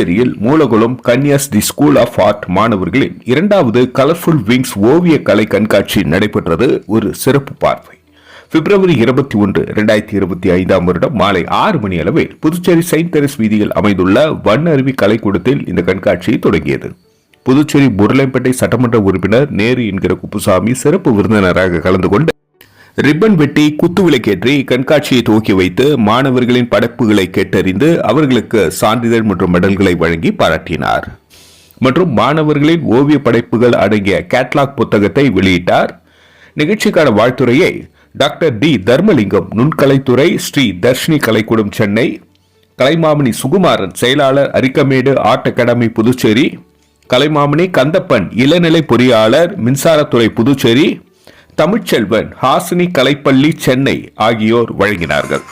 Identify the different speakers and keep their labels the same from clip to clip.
Speaker 1: புதுச்சேரியில் Moolakulam Kanyas the school of art மாணவர்களின் இரண்டாவது கலர்ஃபுல் விங்ஸ் ஓவிய கலை கண்காட்சி நடைபெற்றது. ஒரு சிறப்பு பார்வை. பிப்ரவரி இருபத்தி ஒன்று இரண்டாயிரத்தி இருபத்தி ஐந்தாம் வருடம் மாலை ஆறு மணி அளவில் புதுச்சேரி செயின்ட் தெரஸ் வீதியில் அமைந்துள்ள வண்ண அருவி கலைக்கூடத்தில் இந்த கண்காட்சி தொடங்கியது. புதுச்சேரி முருளைப்பேட்டை சட்டமன்ற உறுப்பினர் நேரு என்கிற குப்புசாமி சிறப்பு விருந்தினராக கலந்து கொண்டு ரிப்பன் வெட்டி குத்துவிளக்கேற்றி கண்காட்சியை துவக்கி வைத்து மாணவர்களின் படைப்புகளை கேட்டறிந்து அவர்களுக்கு சான்றிதழ் மற்றும் மெடல்களை வழங்கி பாராட்டினார். மற்றும் மாணவர்களின் ஓவிய படைப்புகள் அடங்கிய கேட்லாக் புத்தகத்தை வெளியிட்டார். நிகழ்ச்சிக்கான வாழ்த்துறையை டாக்டர் டி தர்மலிங்கம் நுண்கலைத்துறை ஸ்ரீ தர்ஷினி கலைக்கூடம் சென்னை கலைமாமணி சுகுமாரன் செயலாளர் அரிக்கமேடு ஆர்ட் அகாடமி புதுச்சேரி கலைமாமணி கந்தப்பன் இளநிலை பொறியாளர் மின்சாரத்துறை புதுச்சேரி தமிழ்ச்செல்வன் ஹாசினி கலைப்பள்ளி சென்னை ஆகியோர் வழங்கினார்கள்.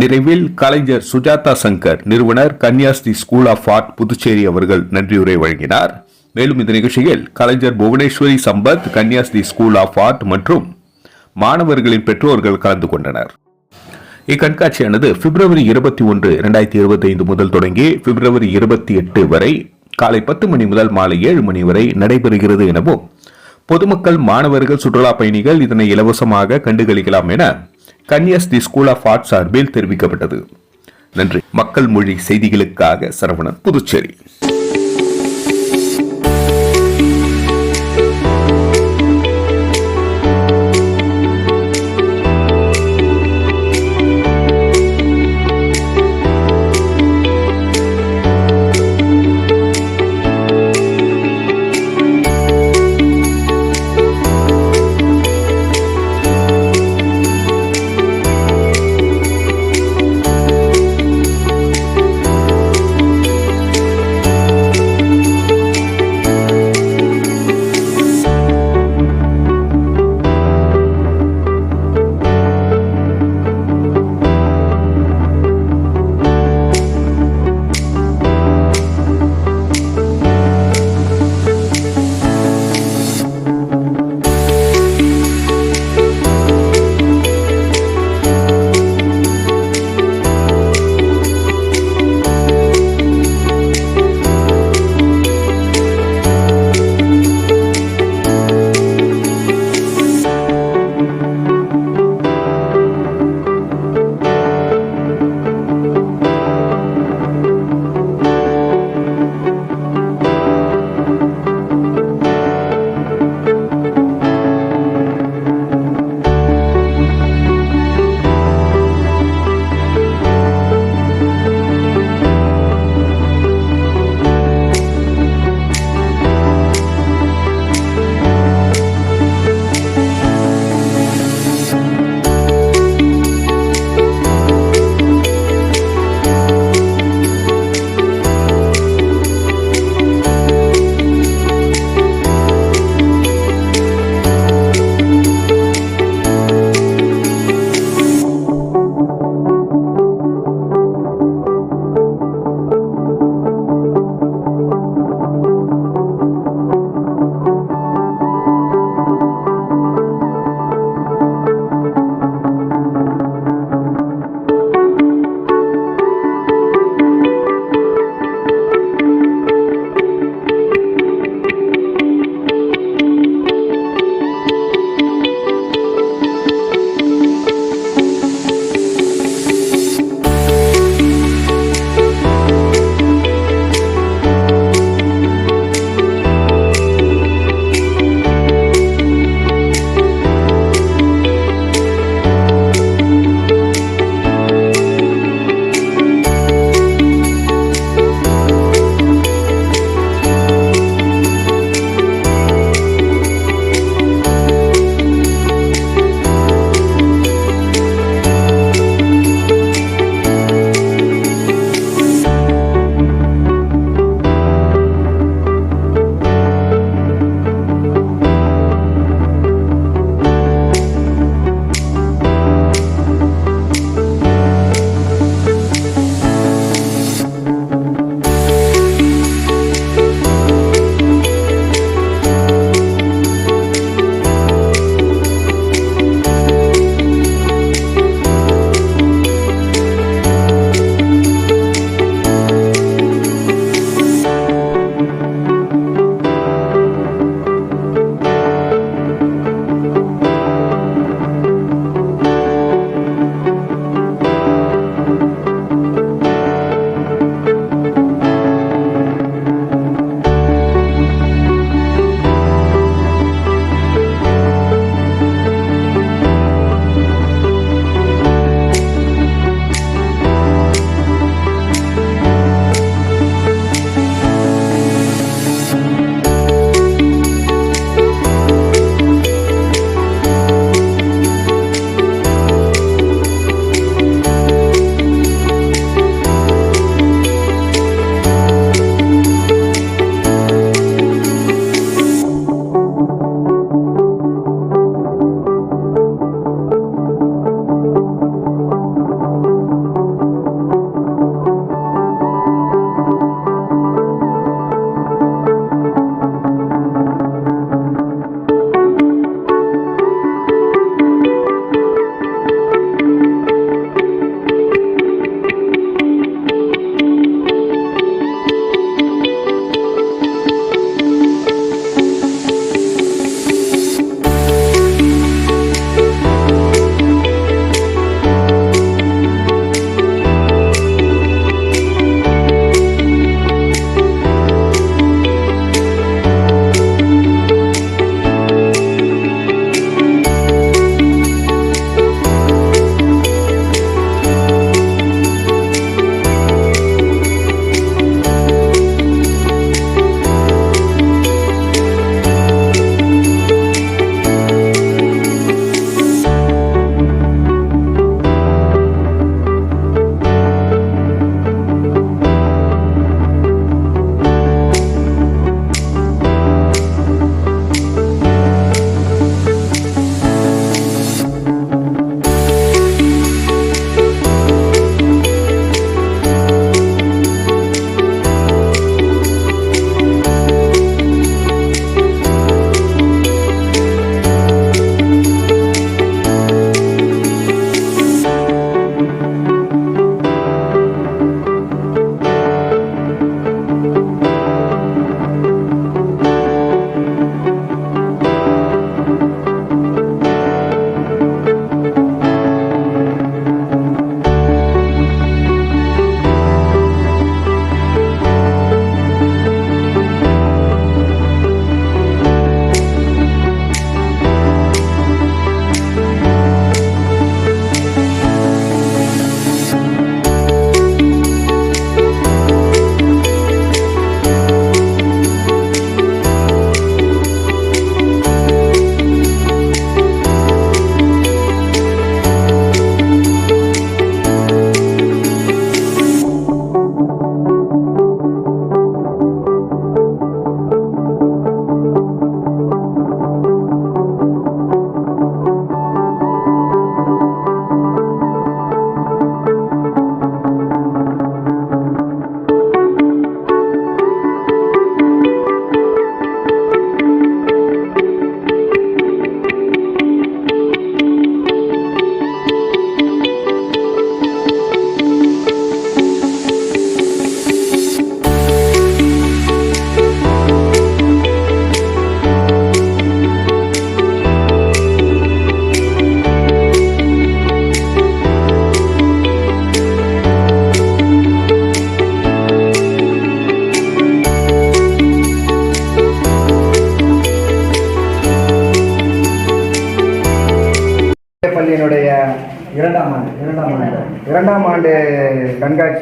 Speaker 1: நிறைவில் கலைஞர் சுஜாதா சங்கர் நிறுவனர் Kanyas the school of art Puducherry அவர்கள் நன்றியுரை வழங்கினார். மேலும் இந்த நிகழ்ச்சியில் கலைஞர் Bhuvaneswari Sampath Kanyas the school of art மற்றும் மாணவர்களின் பெற்றோர்கள் கலந்து கொண்டனர். இக்கண்காட்சியானது பிப்ரவரி இருபத்தி ஒன்று இரண்டாயிரத்தி இருபத்தி ஐந்து முதல் தொடங்கி பிப்ரவரி இருபத்தி எட்டு வரை காலை பத்து மணி முதல் மாலை ஏழு மணி வரை நடைபெறுகிறது எனவும் பொதுமக்கள் மாணவர்கள் சுற்றுலா பயணிகள் இதனை இலவசமாக கண்டுகளிக்கலாம் என Kanyas the school of art சார்பில் தெரிவிக்கப்பட்டது. நன்றி. மக்கள் மொழி செய்திகளுக்காக சரவணன் புதுச்சேரி.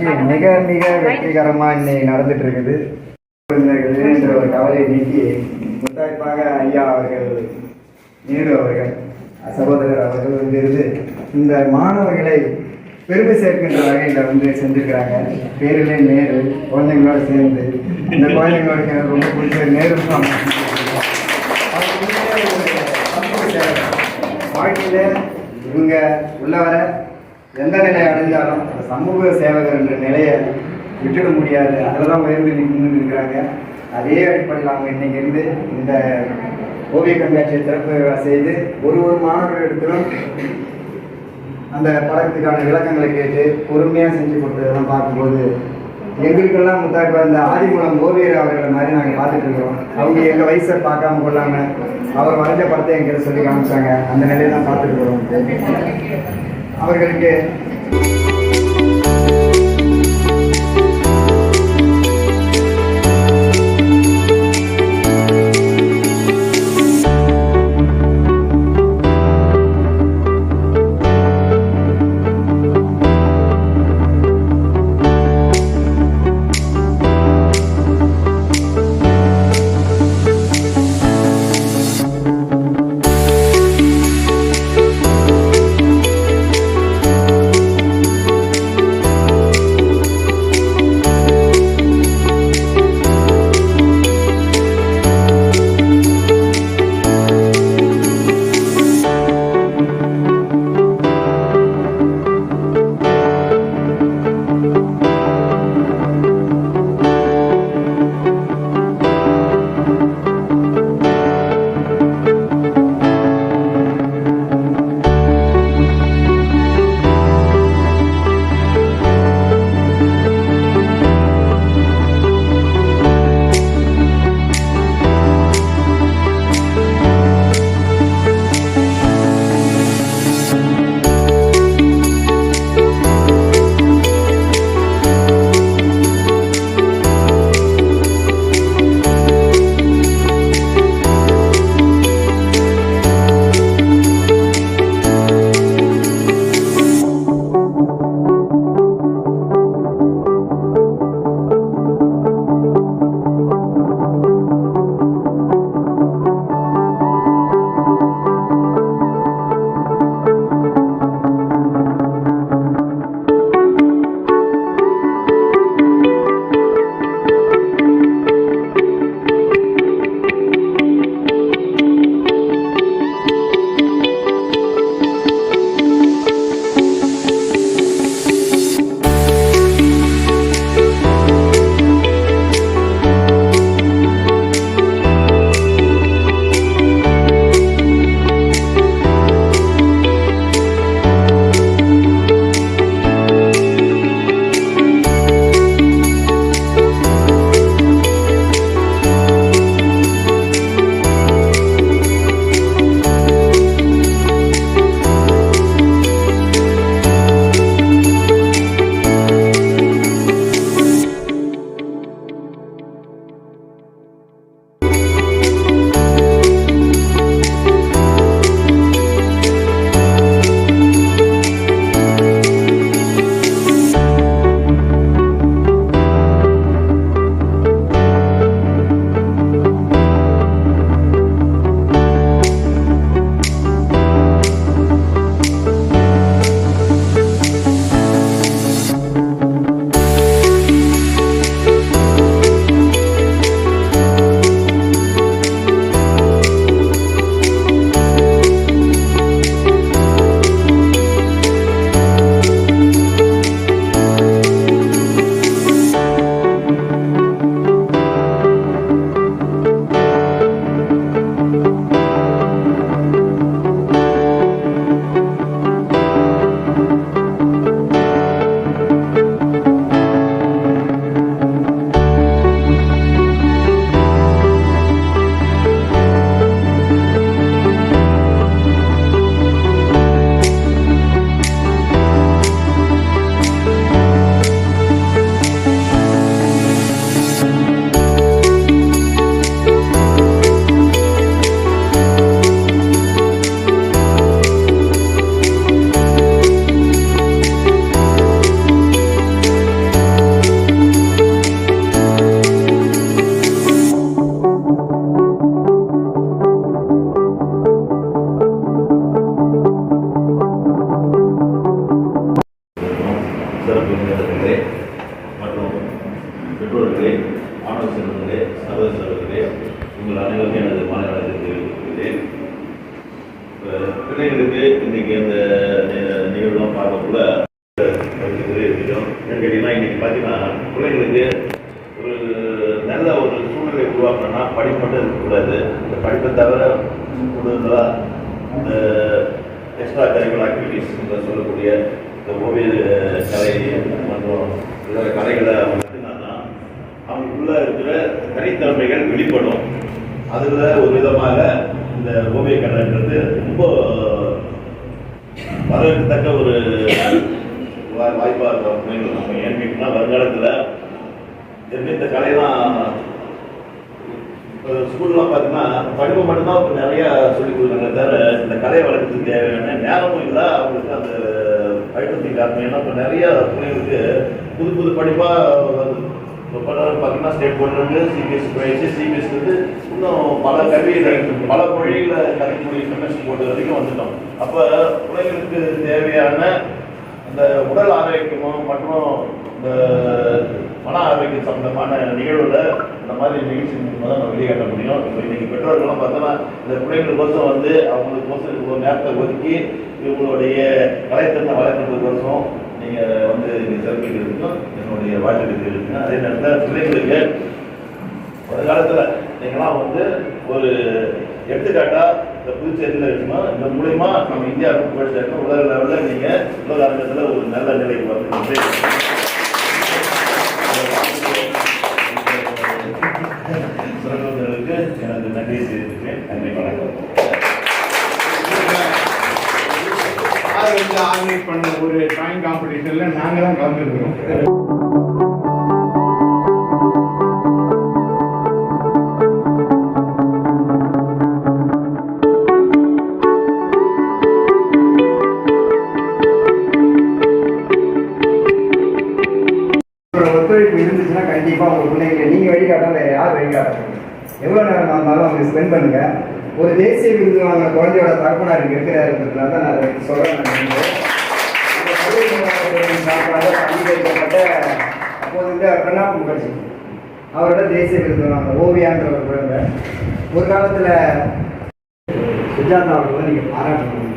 Speaker 2: கண்காட்சி மிக மிக வெற்றிகரமாக இன்னைக்கு நடந்துட்டு இருக்குது என்ற ஒரு கவலையை நீக்கி முத்தாய்ப்பாக ஐயா அவர்கள் நேரு அவர்கள் சகோதரர் அவர்கள் வந்து இருந்து இந்த மாணவர்களை பெருமை சேர்க்கின்ற வகையில் வந்து செஞ்சுருக்கிறாங்க பேரிலே நேரு குழந்தைங்களோட சேர்ந்து. இந்த குழந்தைங்களுக்கு எனக்கு ரொம்ப பிடிச்ச நேரு தான். வாழ்க்கையில இவங்க உள்ள வர எந்த நிலை அடைஞ்சாலும் அந்த சமூக சேவகர் என்ற நிலையை விட்டுட முடியாது. அதில் தான் உயர்ந்து நின்று இருக்கிறாங்க அதே அடிப்படையில் அவங்க இன்னைக்கு இருந்து இந்த ஓவிய கண்காட்சியை திறப்பு செய்து ஒரு ஒரு மாணவர்களிடத்திலும் அந்த படத்துக்கான விளக்கங்களை கேட்டு பொறுமையாக செஞ்சு கொடுத்ததெல்லாம் பார்க்கும்போது எங்களுக்கெல்லாம் முத்தாக்க இந்த ஆதிமூலம் ஓவியர் அவர்களை மாதிரி நாங்கள் பார்த்துட்டு இருக்கிறோம். அவங்க எங்கள் வயசை பார்க்காம கொள்ளாமல் அவர் வரைஞ்ச படத்தை எங்கிட்ட சொல்லி காமிச்சாங்க. அந்த நிலையை தான் பார்த்துட்டு இருக்கிறோம் அவர்களுக்கு
Speaker 3: ஓவிய ரொம்ப வரவேற்கத்தக்க ஒரு வாய்ப்பாக வாய்ப்பா இருக்கும் பிள்ளைங்களுக்கு நம்ம ஏன்னு கேட்டீங்கன்னா வருங்காலத்தில் எப்படி இந்த கலையெல்லாம் ஸ்கூல்லாம் பார்த்தீங்கன்னா படிப்பு மட்டும்தான் இப்போ நிறையா சொல்லி கொடுக்குறாங்க தவிர இந்த கலையை வளர்க்கறதுக்கு தேவையான நேரமும் இல்லை. அவங்களுக்கு அந்த பயிற்சி காரணம் ஏன்னா இப்போ நிறையா பிள்ளைங்களுக்கு புது புது படிப்பாக வருது இப்போ பார்த்தீங்கன்னா ஸ்டேட் போர்ட்லேருந்து சிபிஎஸ் போயிடுச்சு சிபிஎஸ் வந்து இன்னும் பல கல்வி பல மொழியில் கல்விமொழி இன்டர்நேஷனல் போர்டு வரைக்கும் வந்துட்டோம். அப்போ உலகிற்கு தேவையான இந்த உடல் ஆரோக்கியமும் மற்றும் இந்த மன ஆரோக்கியம் சம்பந்தமான நிகழ்வில் இந்த மாதிரி நிகழ்ச்சி மூலமாக தான் நம்ம வெளியாட்ட முடியும். இப்போ இன்னைக்கு பெற்றோர்கள்லாம் பார்த்தோன்னா இந்த பிள்ளைங்களுக்கோசம் வந்து அவங்களுக்கோசம் ஒரு நேரத்தை ஒதுக்கி இவங்களுடைய கலைத்திறனை வளர்க்கறதுக்கோசம் நீங்கள் வந்து இங்க சிறப்பிக்கிறதுக்கும் என்னுடைய வாழ்க்கை தெரிவிக்கிறேன் அதே நேரத்தில் பிள்ளைங்களுக்கு ஒரு காலத்தில் நீங்களாம் வந்து ஒரு எடுத்துக்காட்டாக இந்த புதுச்சேரியில் இருக்கணும் இந்த மூலயமா நம்ம இந்தியாவுக்கு போய் சேர்க்கணும் உலக லெவலில் நீங்கள் உலக அரங்கத்தில் ஒரு நல்ல நிலைக்கு வந்து சிறந்தவர்களுக்கு எனது நன்றி தெரிவித்துக்கிறேன் நன்றி வணக்கம்.
Speaker 4: சார் ஒரு டிராயிங் காம்படிஷன்ல நாங்கள் தான் கலந்துருக்கிறோம்.
Speaker 2: உங்களோட ஒத்துழைப்பு இருந்துச்சுன்னா கண்டிப்பாக உங்க பிள்ளைங்க நீங்கள் வழிகாட்டாம வேற யார் வழிகாட்டாங்க எவ்வளோ நேரம் இருந்தாலும் அவங்க ஸ்பெண்ட் பண்ணுங்கள் ஒரு தேசிய விருது வாங்கின குழந்தையோட தகப்பனார் இங்க இருக்கிறாருன்றதுனால தான் நான் அதை நிர்வாகத்தின் சார்பாக அங்கீகரிக்கப்பட்ட அப்போது பிரணாப் முகர்ஜி. அவரோட தேசிய விருது வாங்க ஓவியான்ற ஒரு குழந்தை ஒரு காலத்தில் சுஜாதா அவர்களை நீங்கள் பாராட்டணும்.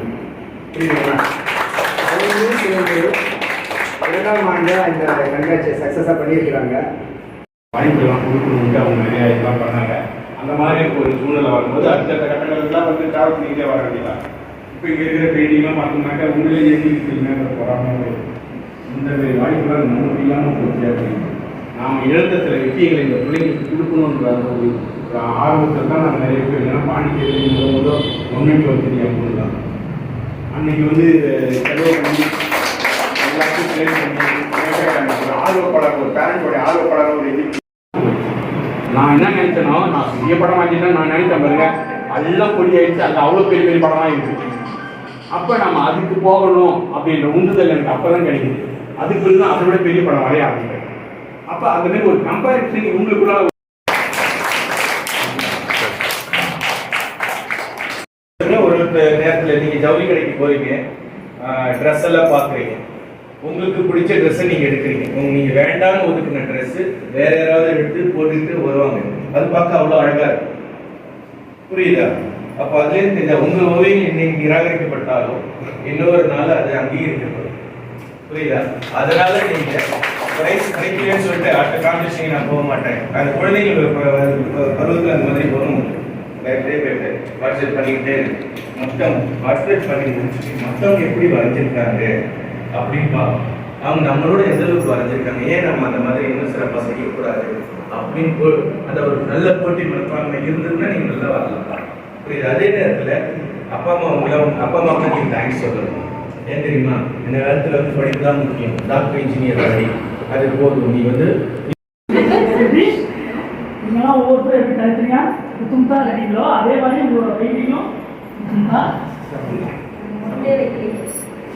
Speaker 2: இரண்டாம் ஆண்டு இந்த கண்காட்சியை சக்ஸஸாக பண்ணியிருக்கிறாங்க.
Speaker 4: படிப்பெல்லாம் கொடுக்கணும்ட்டு அவங்க நிறையா இதெல்லாம் பண்ணாங்க. அந்த மாதிரி ஒரு சூழ்நிலை வரும்போது அடுத்தடுத்த கட்டங்களுக்குலாம் வந்து டிராவல் பண்ணிக்கிட்டே வர வேண்டியதான் இப்போ இங்கே இருக்கிற பெயிண்டிங்லாம் பார்த்தோம்னாக்கா உண்மையிலே எங்களுக்கு போகிறாங்க இந்த மாதிரி வாய்ப்புலாம் நமக்கு இல்லாமல் போச்சு அப்படின்னு நாம் இழந்த சில விஷயங்களை இந்த பிள்ளைங்களுக்கு கொடுக்கணுன்ற ஒரு ஆர்வத்தை ஆர்வத்தில் தான் நான் நிறைய பேர் ஏன்னா பாண்டிச்சேரி முதல் முதல் ஒன்றுக்கு அப்படின்னு தான் அன்னைக்கு வந்து செலவு பண்ணி எல்லாத்தையும் பிளேன் பண்ணி ஒரு பேரண்ட்ஸோட ஒரு பேரண்டோட ஒரு இது நான் என்ன நினைச்சேனோ நான் பெரிய படம் ஆச்சுன்னா நான் நினைச்சேன் பாருங்க. எல்லாம் பொடி ஆயிடுச்சு அது அவ்வளோ பெரிய பெரிய படமாக இருந்துச்சு. அப்போ நம்ம அதுக்கு போகணும் அப்படின்ற உந்துதல் எனக்கு அப்போ தான் கிடைக்குது. அதுக்கு தான் அதை விட பெரிய படம் வரைய ஆரம்பிக்கிறேன் அப்போ அந்த மாதிரி ஒரு கம்பேரிசன் உங்களுக்குள்ள
Speaker 5: ஒரு நேரத்தில் நீங்கள் ஜவுளி கடைக்கு போறீங்க ட்ரெஸ் எல்லாம் பார்க்குறீங்க உங்களுக்கு பிடிச்ச ட்ரெஸ்ஸை நீங்கள் எடுக்கிறீங்க. உங்க நீங்கள் வேண்டாம்னு ஒதுக்குன ட்ரெஸ் வேற யாராவது எடுத்து போட்டுக்கிட்டு வருவாங்க. அது பார்க்க அவ்வளோ அழகா இருக்கும். புரியுதா? அப்போ அதுலேருந்து தெரிஞ்ச உங்கள் ஓவியம் இன்னைக்கு நிராகரிக்கப்பட்டாலும் இன்னொரு நாள் அது அங்கீகரிக்கப்படும். புரியுதா? அதனால நீங்க பிரைஸ் கிடைக்கலன்னு சொல்லிட்டு அடுத்த காம்படிஷன் நான் போக மாட்டேன். அந்த குழந்தைங்க பருவத்தில் அந்த மாதிரி வரும். நிறைய பேர் பார்ட்டிசிபேட் பண்ணிக்கிட்டே மொத்தம் பார்ட்டிசிபேட் பண்ணி முடிச்சுட்டு மற்றவங்க எப்படி வரைஞ்சிருக்காங்க அப்படின்பா அவங்க நம்மளோட எந்த அளவுக்கு வரைஞ்சிருக்காங்க. ஏன் நம்ம அந்த மாதிரி இன்னும் சிறப்பாக செய்யக்கூடாது அப்படின்னு போ- அந்த ஒரு நல்ல போட்டி மனப்பான்மை இருந்ததுன்னா நீங்கள் நல்லா வரலாம். புரியுது? அதே நேரத்தில் அப்பா அம்மா உங்களை அப்பா அம்மாவுக்கு நீங்கள் தேங்க்ஸ் சொல்லணும். ஏன் தெரியுமா? இந்த காலத்துல வந்து படிப்பு தான் முக்கியம். டாக்டர் இன்ஜினியர் படி அது போதும். நீ வந்து
Speaker 6: நீங்களாம் ஒவ்வொருத்தரும் எப்படி தனித்தனியா குத்தும்தா கட்டிங்களோ அதே மாதிரி உங்களோட பெயிண்டிங்கும் குத்தும்தா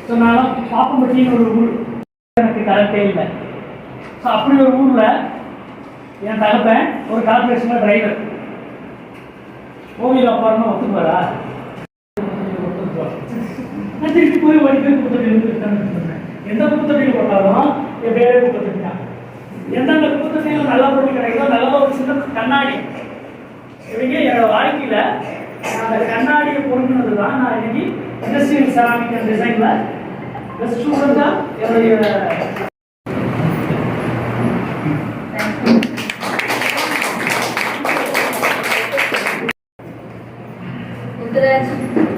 Speaker 6: ஸோ நான் பாப்பம்பட்டின்னு ஒரு ஊர். எனக்கு கரெக்டே இல்லை. ஸோ அப்படி ஒரு ஊரில் என் தகப்பன் ஒரு கார்பரேஷனில் டிரைவர் ஓவியம் அப்பாருன்னு ஒத்துக்குவாரா? நான் திருப்பி போய் வடிக்க குத்தகையில் இருந்து எந்த குத்தகையில் போட்டாலும் என் பேரே புத்தகம் எந்தெந்த குப்பத்தொட்டியில் நல்ல பொருள் கிடைக்குதோ நல்ல ஒரு சின்ன கண்ணாடி. இவங்க என்னோட வாழ்க்கையில் அந்த கண்ணாடியை பொருந்தினது தான் நான் இன்னைக்கு இண்டஸ்ட்ரியல் செராமிக் அண்ட் டிசைனில் பெஸ்ட் ஸ்டூடெண்ட் தான் என்னுடைய
Speaker 2: Thank you.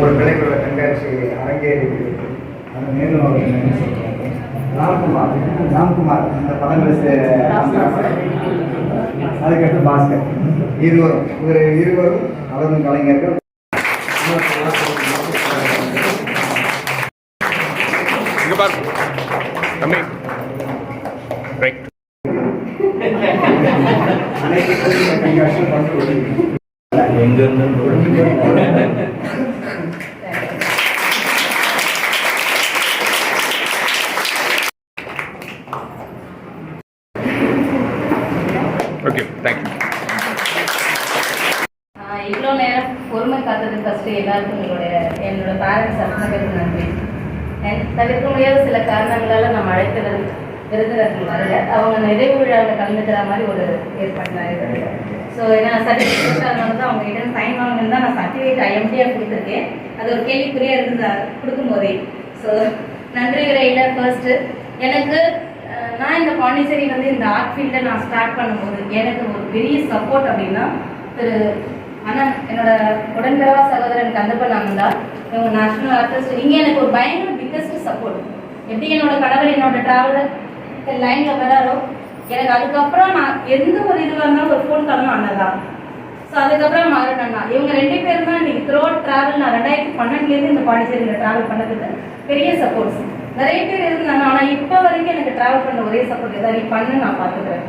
Speaker 2: ஒரு கலைக்கூட கண்காட்சி அரங்கேறி இருக்கிறது. அது மேலும் அவர் என்ன சொல்றாரு? ராம்குமார் ராம்குமார் அந்த படங்களை அதுக்கடுத்து பாஸ்கர். இருவரும் இவர் இருவரும் வளரும் கலைஞர்கள்.
Speaker 1: பாருங்க தம்பி ரைட்
Speaker 2: அனைத்து கண்காட்சியும் பங்கு கொள்கிறார்.
Speaker 5: எங்க இருந்து
Speaker 1: ஓகே தேங்க்யூ
Speaker 7: ஆஹ் இவ்வளோ நேரம் பொறுமை காத்ததுக்கு ஃபஸ்ட்டு எல்லாருக்கும் எங்களுடைய என்னோட பேரண்ட்ஸ் அத்தனை பேருக்கு நன்றி. தவிர்க்க முடியாத சில காரணங்களால் நம்ம அழைத்து விரு- விருந்தினர்கள் வரல. அவங்க நிறைவு விழாவில் கலந்துக்கிற மாதிரி ஒரு ஏற்பாடு நான் ஸோ ஏன்னா சர்டிஃபிகேட் வந்து அவங்க கிட்ட சைன் வாங்கணும் தான் நான் சர்டிஃபிகேட் ஐஎம்டியாக கொடுத்துருக்கேன். அது ஒரு கேள்விக்குறியாக இருந்தது கொடுக்கும்போதே. ஸோ நன்றி விரையில் ஃபர்ஸ்ட்டு எனக்கு நான் இந்த பாண்டிச்சேரி வந்து இந்த ஆர்ட் ஃபீல்டை நான் ஸ்டார்ட் பண்ணும்போது எனக்கு ஒரு பெரிய சப்போர்ட் அப்படின்னா திரு அண்ணன் என்னோட உடன்பிறவா சகோதரன் கந்தப்பன் அண்ணன் இவங்க நேஷனல் ஆர்டிஸ்ட் இங்கே எனக்கு ஒரு பயங்கர பிக்கஸ்ட் சப்போர்ட் எப்படி என்னோட கணவர் என்னோட டிராவலர் லைனில் வராரோ எனக்கு அதுக்கப்புறம் நான் எந்த ஒரு இதுவாக இருந்தாலும் ஒரு ஃபோன் காலும் அண்ணன் தான். ஸோ அதுக்கப்புறம் மாறன் அண்ணா. இவங்க ரெண்டு பேரும் தான் இன்னைக்கு த்ரோ ட்ராவல் நான் ரெண்டாயிரத்தி பன்னெண்டுலேருந்து இந்த பாண்டிச்சேரியில் ட்ராவல் பண்ணதுக்கு பெரிய சப்போர்ட்ஸ் நிறைய பேர் இருந்தாங்க ஆனால் இப்போ வரைக்கும் எனக்கு ட்ராவல் பண்ண ஒரே சப்போர்ட் ஏதாவது நீ பண்ணு நான் பார்த்துக்கிறேன்.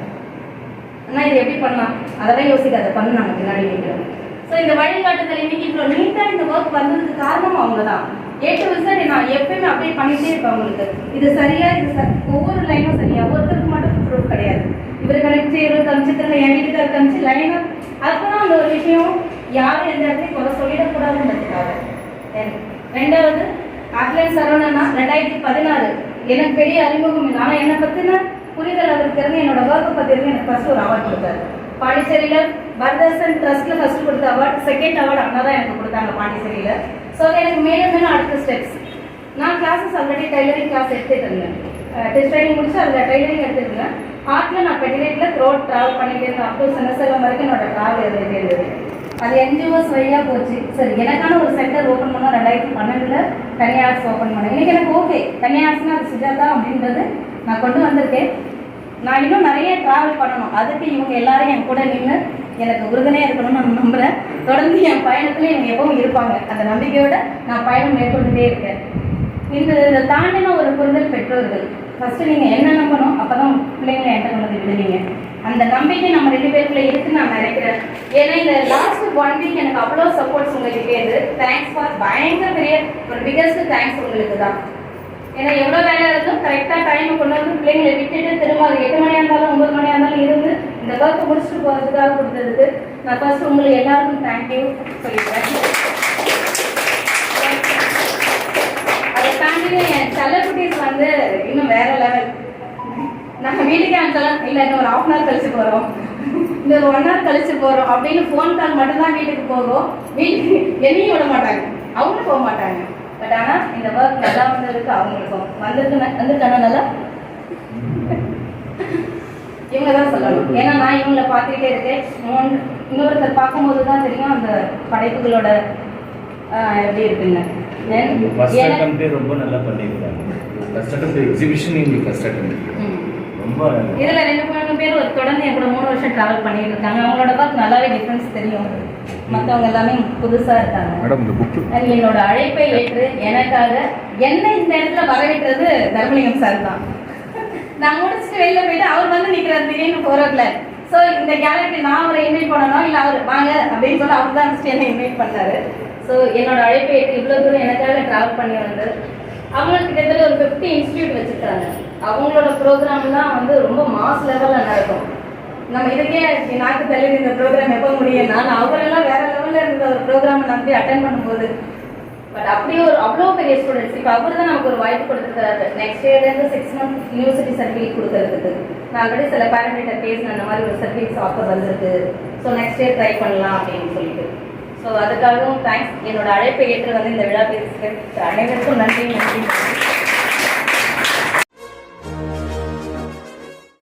Speaker 7: ஆனால் இது எப்படி பண்ணலாம்? அதெல்லாம் யோசிக்காத பண்ணு நம்ம பின்னாடி நிற்கிறோம் ஸோ இந்த வழிகாட்டுதல் இன்னைக்கு இவ்வளோ நீட்டாக இந்த ஒர்க் வந்ததுக்கு காரணம் அவங்க தான் ஏ டு விசட் நான் எப்பயுமே அப்டேட் பண்ணிகிட்டே இருப்பேன் உங்களுக்கு. இது சரியா இது ஒவ்வொரு லைனும் சரியா? ஒருத்தருக்கு மட்டும் ப்ரூஃப் கிடையாது. இவர் கணக்கு இவர் திரும்ப என் வீட்டுக்கார கணிச்சு லைனாக அப்பதான் அந்த ஒரு விஷயம் யாரும் எந்த இடத்தையும் குறை சொல்லிடக்கூடாதுன்றதுக்காக. ரெண்டாவது அட்லைன் சரவணன்னா ரெண்டாயிரத்தி பதினாறு. எனக்கு பெரிய அறிமுகம் இல்லை. ஆனால் என்னை பற்றின புரிதல் அவருக்கு இருந்து என்னோட ஒர்க்கை பற்றி இருந்து எனக்கு ஃபர்ஸ்ட் ஒரு அவார்ட் கொடுத்தாரு. பாண்டிச்சேரியில் வரதர்சன் ட்ரஸ்ட்டில் ஃபர்ஸ்ட் கொடுத்த அவார்ட் செகண்ட் அவார்டு அண்ணா தான் எனக்கு கொடுத்தாங்க பாண்டிச்சேரியில். ஸோ அது எனக்கு மேலும் மேலும் அடுத்த ஸ்டெப்ஸ் நான் கிளாஸஸ் ஆல்ரெடி டைலரிங் கிளாஸ் எடுத்துட்டு இருந்தேன். டெஸ்ட் ட்ரைனிங் முடிச்சு அதில் டைலரிங் எடுத்துருந்தேன் இருந்தேன். ஆர்ட்டில் நான் பெட்டிலேட்டில் த்ரோட் ட்ராவல் பண்ணிட்டே இருந்தேன். அப் டு வரைக்கும் என்னோட ட்ராவல் இருந்துகிட்டே இருந்தது. அது என்ஜிஓஸ் வழியாக போச்சு. சரி எனக்கான ஒரு சென்டர் ஓப்பன் பண்ணோம். ரெண்டாயிரத்தி பன்னெண்டில் தனியார்ஸ் ஓப்பன் பண்ணேன். இன்னைக்கு எனக்கு ஓகே தனியார்ஸ்னால் அது சுஜாதா அப்படின்றது நான் கொண்டு வந்திருக்கேன். நான் இன்னும் நிறைய ட்ராவல் பண்ணணும். அதுக்கு இவங்க எல்லாரும் என் கூட நின்று எனக்கு உறுதுணையாக இருக்கணும்னு நான் நம்புகிறேன் தொடர்ந்து என் பயணத்தில் இவங்க எப்பவும் இருப்பாங்க. அந்த நம்பிக்கையோட நான் பயணம் மேற்கொண்டுட்டே இருக்கேன். இந்த இதை தாண்டின ஒரு புரிதல் பெற்றோர்கள் ஃபஸ்ட்டு நீங்கள் என்ன நம்பணும் அப்போ தான் பிள்ளைங்களை என்கிட்ட கொண்டு வந்து விடுவீங்க. அந்த நம்பிக்கை நம்ம ரெண்டு பேருக்குள்ளே இருக்குன்னு நான் நினைக்கிறேன். ஏன்னா இந்த லாஸ்ட் ஒன் வீக் எனக்கு அவ்வளோ சப்போர்ட்ஸ் உங்களுக்கு இருந்து தேங்க்ஸ் ஃபார் பயங்கர பெரிய ஒரு பிகஸ்ட் தேங்க்ஸ் உங்களுக்கு தான் ஏன்னா எவ்வளோ வேலை இருந்தும் கரெக்டாக டைம் கொண்டு வந்து பிள்ளைங்களை விட்டுட்டு திரும்ப அது எட்டு மணியாக இருந்தாலும் ஒன்பது மணியாக இருந்தாலும் இருந்து இந்த ஒர்க்கை முடிச்சுட்டு போகிறதுக்காக கொடுத்ததுக்கு நான் ஃபர்ஸ்ட் உங்களுக்கு எல்லாருக்கும் தேங்க்யூ சொல்லிக்கிறேன். அதை தாண்டி என் செல்லக்குட்டீஸ் வந்து இன்னும் வேற லெவல் நாங்கள் வீட்டுக்கே அனுப்பலாம் இல்லை இன்னும் ஒரு ஹாஃப் அன் ஹவர் கழிச்சு போகிறோம் இந்த ஒரு ஒன் ஹவர் கழிச்சு போகிறோம் அப்படின்னு ஃபோன் கால் மட்டும்தான் வீட்டுக்கு போகும். வீட்டுக்கு என்னையும் விட மாட்டாங்க. அவங்களும் போக மாட்டாங்க. பட் ஆனால் இந்த ஒர்க் நல்லா வந்ததுக்கு அவங்களுக்கும் வந்திருக்கு வந்துருக்கான நல்லா? இவங்க தான் சொல்லணும். ஏன்னா நான் இவங்கள பார்த்துக்கிட்டே இருக்கேன். இன்னொருத்தர் பார்க்கும்போது தான் தெரியும் அந்த படைப்புகளோட எப்படி இருக்குன்னு.
Speaker 8: ரொம்ப நல்லா பண்ணியிருக்காங்க. ஃபர்ஸ்ட் அட்டம் எக்ஸிபிஷன் எங்களுக்கு ஃபர்ஸ்ட் அட்டம். ரொம்ப
Speaker 7: இதுல ரெண்டு மூணு பேர் ஒரு தொடர்ந்து என் கூட மூணு வருஷம் டிராவல் பண்ணிட்டு இருக்காங்க. அவங்களோட பார்த்து நல்லாவே டிஃபரன்ஸ் தெரியும். மத்தவங்க எல்லாமே புதுசா இருக்காங்க.
Speaker 1: மேடம்
Speaker 7: என்னோட அழைப்பை ஏற்று எனக்காக என்ன இந்த இடத்துல வரவேற்றது தர்மலிங்கம் சார் தான். நான் முடிச்சுட்டு வெளில போயிட்டு அவர் வந்து நிக்கிறார் திடீர்னு கிளாக் ஸோ இந்த கேலரி நான் அவரை இன்வைட் பண்ணணும் இல்லை அவர் வாங்க அப்படின்னு சொல்லி அவர் தான் என்னை இன்வைட் பண்ணாரு. ஸோ என்னோட அழைப்பை ஏற்று இவ்வளோ தூரம் எனக்காக ட்ராவல் பண்ணி வந்து அவங்க கிட்டத்தட்ட ஒரு ஃபிஃப்டி இன்ஸ்டியூட் வச்சுருக்காங்க. அவங்களோட ப்ரோக்ராம்லாம் வந்து ரொம்ப மாஸ் லெவலில் நடக்கும். நம்ம இதுக்கே நாக்கு தள்ளி இந்த ப்ரோக்ராம் எப்போ முடியும்னாலும் அவங்களெல்லாம் வேற லெவலில் இருந்த ஒரு ப்ரோக்ராம் நம்பி அட்டன் பண்ணும்போது பட் அப்படியே ஒரு அவ்வளோ பெரிய ஸ்டூடெண்ட்ஸ் இப்போ அவர் தான் நமக்கு ஒரு வாய்ப்பு கொடுத்துருக்காரு நெக்ஸ்ட் இயர்லேருந்து சிக்ஸ் மந்த் யூனிவர்சிட்டி சர்டிஃபிகேட் கொடுக்கறதுக்கு. நான் ஆல்ரெடி சில பேரண்ட்டர் பேசினேன் அந்த மாதிரி ஒரு சர்டிஃபிகேட்ஸ் ஆஃபர் வந்திருக்கு. ஸோ நெக்ஸ்ட் இயர் ட்ரை பண்ணலாம் அப்படின்னு சொல்லிட்டு. ஸோ அதுக்காகவும் தேங்க்ஸ் என்னோட அழைப்பை ஏற்று வந்து இந்த விழா பேசுகிறேன் அனைவருக்கும் நன்றி நன்றி.